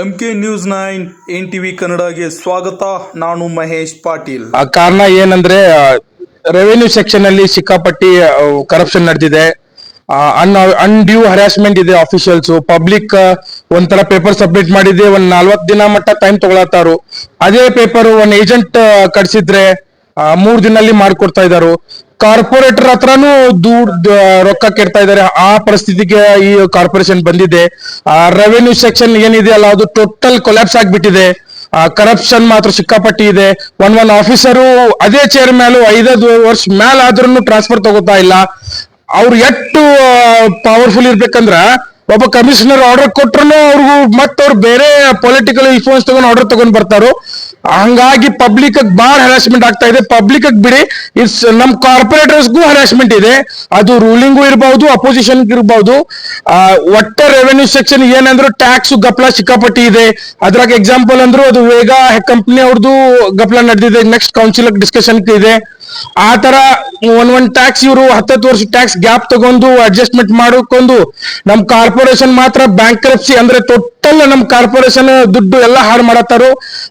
M K news nine N TV ಕನ್ನಡಗೆ ಸ್ವಾಗತ. ನಾನು ಮಹೇಶ್ ಪಾಟೀಲ್. ಆ, ಕಾರಣ ಏನಂದ್ರೆ ರೆವೆನ್ಯೂ ಸೆಕ್ಷನ್ ಅಲ್ಲಿ ಸಿಕ್ಕಾಪಟ್ಟಿ ಕರಪ್ಷನ್ ನಡೆದಿದೆ. ಅನ್ ಅನ್ಡ್ಯೂ ಹರಾಸ್ಮೆಂಟ್ ಇದೆ ಆಫೀಷಿಯಲ್ಸ್ ಪಬ್ಲಿಕ್ ಒಂಥರ ಪೇಪರ್ ಸಬ್ಮಿಟ್ ಮಾಡಿದೆ ಒಂದ್ ನಾಲ್ವತ್ ದಿನ ಮಟ್ಟ ಟೈಮ್ ತಗೊಳತ್ತಾರು. ಅದೇ ಪೇಪರ್ ಒಂದ್ ಏಜೆಂಟ್ ಕಟ್ಸಿದ್ರೆ ಮೂರ್ ದಿನಲ್ಲಿ ಮಾಡ್ಕೊಡ್ತಾ ಇದಾರು. ಕಾರ್ಪೊರೇಟರ್ ಹತ್ರನೂ ದುಡ್ಡು ರೊಕ್ಕ ಕೆಡ್ತಾ ಇದಾರೆ. ಆ ಪರಿಸ್ಥಿತಿಗೆ ಈ ಕಾರ್ಪೊರೇಷನ್ ಬಂದಿದೆ. ರೆವೆನ್ಯೂ ಸೆಕ್ಷನ್ ಏನಿದೆ ಅಲ್ಲ ಅದು ಟೋಟಲ್ ಕೊಲ್ಯಾಪ್ಸ್ ಆಗ್ಬಿಟ್ಟಿದೆ. ಕರಪ್ಷನ್ ಮಾತ್ರ ಸಿಕ್ಕಾಪಟ್ಟಿ ಇದೆ. ಒನ್ ಒನ್ ಆಫೀಸರು ಅದೇ ಚೇರ್ ಮೇಲೂ ಐದೈದು ವರ್ಷ ಮ್ಯಾಲ ಆದ್ರೂ ಟ್ರಾನ್ಸ್ಫರ್ ತಗೋತಾ ಇಲ್ಲ. ಅವ್ರು ಎಷ್ಟು ಪವರ್ಫುಲ್ ಇರ್ಬೇಕಂದ್ರ ಒಬ್ಬ ಕಮಿಷನರ್ ಆರ್ಡರ್ ಕೊಟ್ರು ಅವ್ರಿಗೂ ಮತ್ತೆ ಅವ್ರು ಬೇರೆ ಪೊಲಿಟಿಕಲ್ ಇನ್ಫ್ಲೂಯೆನ್ಸ್ ತಗೊಂಡು ಆರ್ಡರ್ ತಗೊಂಡ್ ಬರ್ತಾರೋ, ಹಂಗಾಗಿ ಪಬ್ಲಿಕ್ ಬಾಳ ಹರಾಸ್ಮೆಂಟ್ ಆಗ್ತಾ ಇದೆ. ಪಬ್ಲಿಕ್ ಬಿಡಿ ಇಟ್ಸ್ ನಮ್ ಕಾರ್ಪೊರೇಟರ್ಸ್ಗೂ ಹರಾಸ್ಮೆಂಟ್ ಇದೆ. ಅದು ರೂಲಿಂಗು ಇರಬಹುದು ಅಪೋಸಿಷನ್ ಇರಬಹುದು ಒಟ್ಟ ರೆವೆನ್ಯೂ ಸೆಕ್ಷನ್ ಏನಂದ್ರು ಟ್ಯಾಕ್ಸ್ ಗಪ್ಲ ಸಿಕ್ಕಾಪಟ್ಟಿ ಇದೆ. ಅದ್ರಾಗ ಎಕ್ಸಾಂಪಲ್ ಅಂದ್ರು ಅದು ವೇಗ ಕಂಪ್ನಿ ಅವ್ರದ್ದು ಗಪ್ಲ ನಡೆದಿದೆ. ನೆಕ್ಸ್ಟ್ ಕೌನ್ಸಿಲ್ ಡಿಸ್ಕಷನ್ ಇದೆ ಆ ತರ ಒಂದ್ ಒಂದ್ ಟ್ಯಾಕ್ಸ್ ಇವರು ಹತ್ತತ್ತು ವರ್ಷ ಟ್ಯಾಕ್ಸ್ ಗ್ಯಾಪ್ ತಗೊಂಡು ಅಡ್ಜಸ್ಟ್ಮೆಂಟ್ ಮಾಡ್ಕೊಂಡು ನಮ್ ಕಾರ್ಪೊರೇಷನ್ ಮಾತ್ರ ಬ್ಯಾಂಕ್ರಪ್ಸಿ ಅಂದ್ರೆ ಟೋಟಲ್ ನಮ್ ಕಾರ್ಪೊರೇಷನ್ ದುಡ್ಡು ಎಲ್ಲ ಹಾಳು ಮಾಡತ್ತಾರು.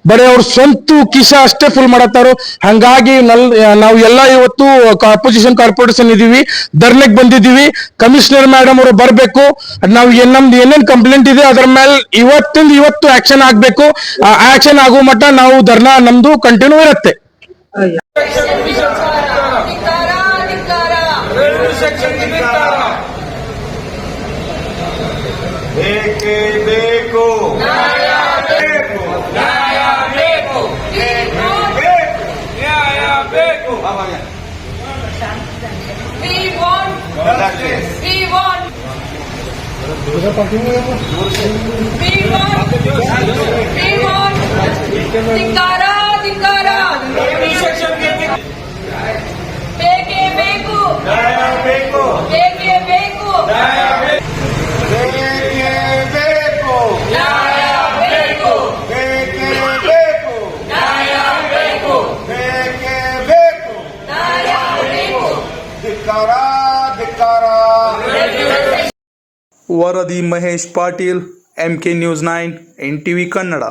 ಬರೀ ಅವ್ರ ಸ್ವಂತ ಕಿಸ ಅಷ್ಟೇ ಫುಲ್ ಮಾಡತ್ತಾರು. ಹಂಗಾಗಿ ನಾವು ಎಲ್ಲ ಇವತ್ತು ಅಪೋಸಿಷನ್ ಕಾರ್ಪೊರೇಷನ್ ಇದೀವಿ. ಧರ್ನೆಗ್ ಬಂದಿದೀವಿ. ಕಮಿಷನರ್ ಮೇಡಮ್ ಅವರು ಬರ್ಬೇಕು. ನಾವು ಏನ್ ನಮ್ದು ಏನೇನ್ ಕಂಪ್ಲೇಂಟ್ ಇದೆ ಅದ್ರ ಮೇಲೆ ಇವತ್ತಿಂದ ಇವತ್ತು ಆಕ್ಷನ್ ಆಗ್ಬೇಕು. ಆಕ್ಷನ್ ಆಗೋ ಮಟ್ಟ ನಾವು ಧರ್ನಾ ನಮ್ದು ಕಂಟಿನ್ಯೂ ಇರುತ್ತೆ. ಬೇಕೇ ಬೇಕು ಬೇಕು ಬೇಕು ನ್ಯಾಯ ಬೇಕು We want, we want. We want, we want. ಧಿಕ್ಕಾರ ಧಿಕ್ಕಾರ ವರದಿ Mahesh Patil M K news nine N TV Kannada